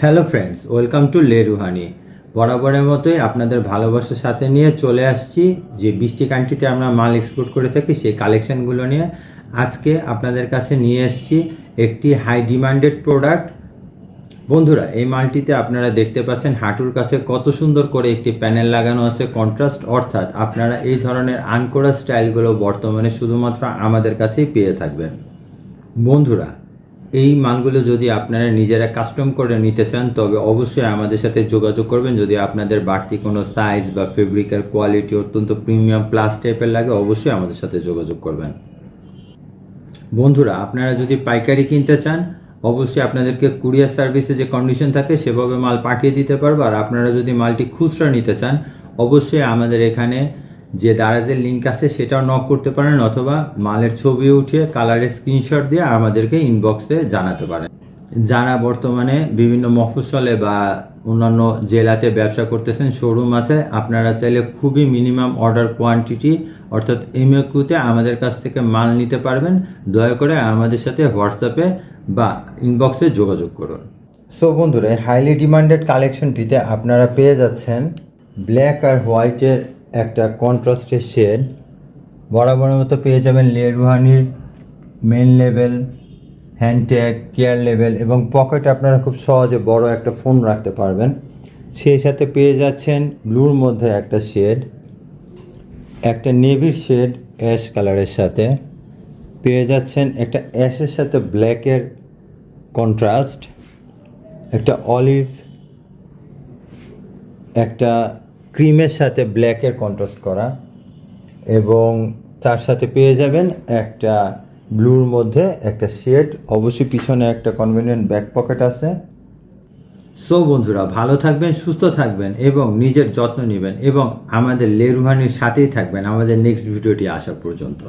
Hello friends welcome to le Ruhani বরাবরের মতোই আপনাদের ভালোবাসার সাথে নিয়ে চলে আসছি। যে বৃষ্টি কান্ট্রিতে আমরা মাল এক্সপোর্ট করে থাকি, সেই কালেকশনগুলো নিয়ে আজকে আপনাদের কাছে নিয়ে এসেছি একটি হাই ডিমান্ডেড প্রোডাক্ট বন্ধুরা, এই মালটিতে আপনারা দেখতে পাচ্ছেন হাঁটুর কাছে কত সুন্দর করে একটি প্যানেল লাগানো আছে কন্ট্রাস্ট অর্থাৎ আপনারা এই ধরনের আনকোরা স্টাইলগুলো বর্তমানে শুধুমাত্র আমাদের কাছেই পেয়ে থাকবেন। বন্ধুরা এই মালগুলো যদি আপনারা নিজেরা কাস্টম করে নিতে চান, তবে অবশ্যই আমাদের সাথে যোগাযোগ করবেন। যদি আপনাদের বাড়তি কোনো সাইজ বা ফেব্রিকের কোয়ালিটি অত্যন্ত প্রিমিয়াম প্লাস টাইপের লাগে, অবশ্যই আমাদের সাথে যোগাযোগ করবেন। বন্ধুরা, আপনারা যদি পাইকারি কিনতে চান, অবশ্যই আপনাদেরকে কুরিয়ার সার্ভিসে যে কন্ডিশন থাকে, সেভাবে মাল পাঠিয়ে দিতে পারব। আর আপনারা যদি মালটি খুচরা নিতে চান, অবশ্যই আমাদের এখানে যে দারাজের লিঙ্ক আছে সেটাও নক করতে পারেন অথবা মালের ছবি উঠিয়ে কালারের স্ক্রিনশট দিয়ে আমাদেরকে ইনবক্সে জানাতে পারেন। যারা বর্তমানে বিভিন্ন মফস্বলে বা অন্যান্য জেলাতে ব্যবসা করতেছেন শোরুম আছে, আপনারা চাইলে খুবই মিনিমাম অর্ডার কোয়ান্টিটি অর্থাৎ এমএকুতে আমাদের কাছ থেকে মাল নিতে পারবেন। দয়া করে আমাদের সাথে হোয়াটসঅ্যাপে বা ইনবক্সে যোগাযোগ করুন। সো বন্ধুরা হাইলি ডিমান্ডেড কালেকশনটিতে আপনারা পেয়ে যাচ্ছেন ব্ল্যাক আর হোয়াইটের একটা কন্ট্রাস্টের শেড। বরাবরের মতো পেয়ে যাবেন লেরুহানির main level hand tag care level এবং পকেটে আপনারা খুব সহজে বড় একটা ফোন রাখতে পারবেন। সেই সাথে পেয়ে যাচ্ছেন ব্লুর মধ্যে একটা শেড, একটা নেভির শেড অ্যাশ কালারের সাথে। পেয়ে যাচ্ছেন একটা অ্যাশের সাথে ব্ল্যাকের কন্ট্রাস্ট একটা অলিভ একটা ক্রিমের সাথে ব্ল্যাকের কন্ট্রাস্ট করা এবং তার সাথে পেয়ে যাবেন একটা ব্লুর মধ্যে একটা শেড অবশ্যই পিছনে একটা কনভিনিয়েন্ট ব্যাক পকেট আছে। সো বন্ধুরা, ভালো থাকবেন, সুস্থ থাকবেন এবং নিজের যত্ন নেবেন এবং আমাদের লেরুহানির সাথেই থাকবেন। আমাদের নেক্সট ভিডিওটি আসা পর্যন্ত।